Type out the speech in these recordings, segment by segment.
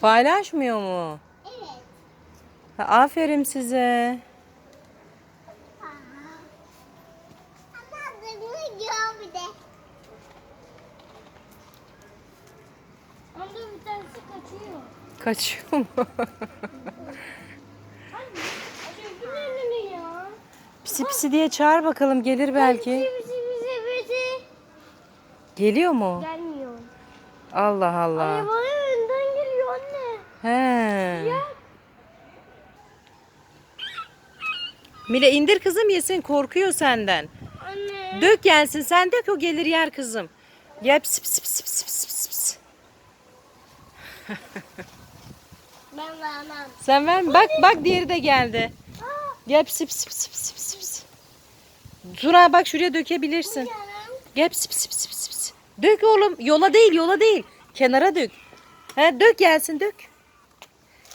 Paylaşmıyor mu? Evet. Ha, aferin size. Kaçıyor. Kaçıyor mu? Pisi pisi diye çağır bakalım gelir belki. Bizi bizi bizi. Geliyor mu? Gelmiyor. Allah Allah. anne. He. Mile indir kızım yesin korkuyor senden. Anne. Dök gelsin sen dök o gelir yer kızım. Gel pis pis pis pis pis pis pis. Ben vermem. Sen ver mi? Bak bak diğeri de geldi. Pis pis pis pis pis pis. Tuna bak şuraya dökebilirsin. pis pis pis pis pis. Dök oğlum. Yola değil yola değil. Kenara dök. He dök gelsin dök.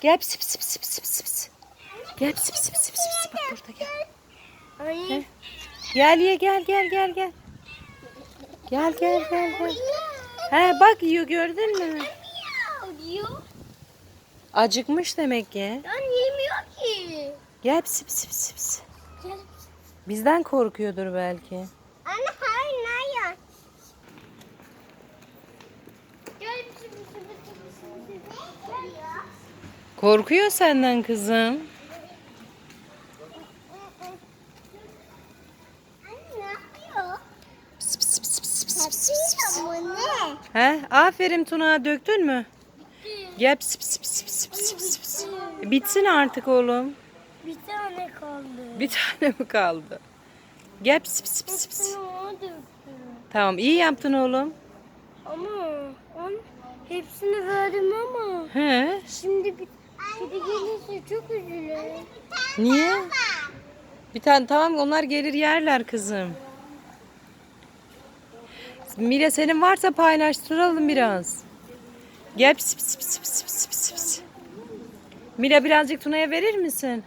Gel pis pis pis pis pis pis. Gel pis pis pis pis pis. Bak burada gel. Anne. Gel ye gel gel gel gel. Gel gel gel gel. He bak yiyor gördün mü? Acıkmış demek ki. Lan yemiyor ki. Gel pis pis pis pis. Gel. Bizden korkuyordur belki. Korkuyor senden kızım. Pis. Yapıyor mu ne? He aferin Tuna döktün mü? Gel pis pis pis pis pis pis. Bitti. Bitsin artık oğlum. Bir tane kaldı. Bir tane mi kaldı? Gel pis. Hepsini ona döktüm. Tamam iyi yaptın oğlum. Ama on hepsini verdim ama He? şimdi bir kedi gelirse çok üzülür. Niye? Bir tane tamam onlar gelir yerler kızım. Mila senin varsa paylaştıralım biraz. Gel pis pis pis pis pis pis pis. Mila birazcık Tuna'ya verir misin?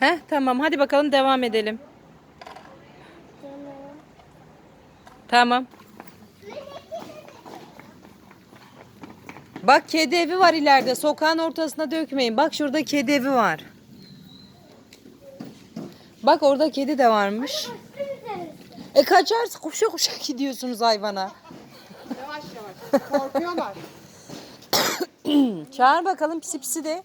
Heh tamam hadi bakalım devam edelim. Tamam. Bak kedi evi var ileride. Sokağın ortasına dökmeyin. Bak şurada kedi evi var. Bak orada kedi de varmış. E kaçarsın. Kuşa kuşa gidiyorsunuz hayvana. Yavaş yavaş. Korkuyorlar. Çağır bakalım pisi pisi de.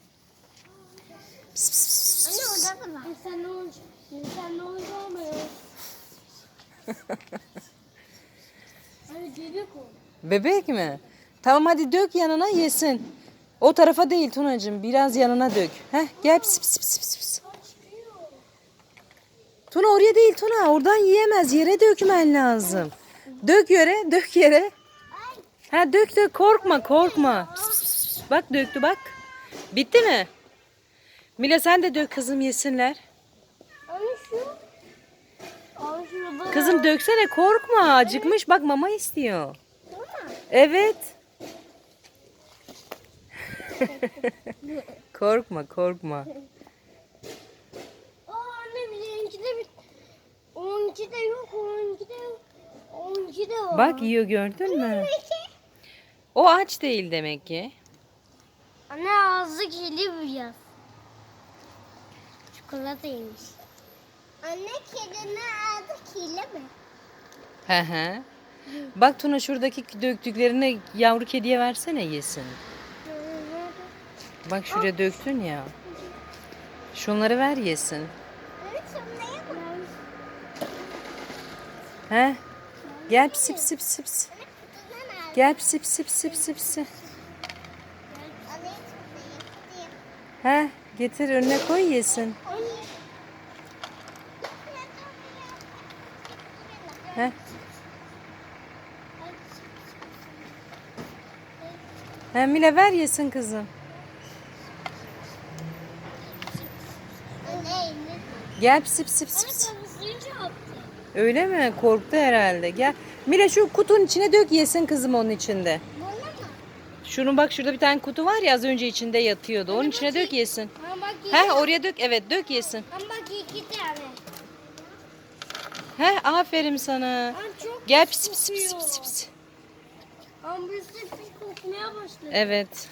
Pis, pis, pis. Anne orada da var. Sen ne olacak? Sen ne olacak olmuyor. Bebek o. Bebek mi? Tamam hadi dök yanına yesin. O tarafa değil Tunacığım. Biraz yanına dök. Heh, gel pis pis pis pis pis. Tuna oraya değil Tuna. Oradan yiyemez. Yere dökmen lazım. Dök yere, dök yere. Ha dök dök korkma korkma. Pis, pis, pis. Bak döktü bak. Bitti mi? Mila sen de dök kızım yesinler. Kızım döksene korkma. Acıkmış bak mama istiyor. Evet. korkma korkma. Aa anne bizimki de bir. Onunki de yok, onunki de yok. Onunki de var. Bak yiyor gördün mü? O aç değil demek ki. Anne ağzı kirli biraz. Çikolata yemiş. Anne kedinin adı kirli mi? Hı hı. Bak Tuna şuradaki döktüklerini yavru kediye versene yesin. Bak şuraya döktün ya. Şunları ver yesin. He? Gel pisi pisi. Kutudan al. Gel pisi pisi pisi. Alayım şunları. He? Getir önüne koy yesin. He? He Mila ver yesin kızım. Anne elini Gel pisi pisi. Temizleyince attı. Öyle mi? Korktu herhalde. Gel. Mila şu kutunun içine dök yesin kızım onun içinde. Şunun bak şurada bir tane kutu var ya az önce içinde yatıyordu. Onun içine dök yesin. He oraya dök. Evet dök yesin. Ha bak iki tane. He aferin sana. Gel pis kokuyor. pis pis. Ama birisi pis kokmaya başladı. Evet.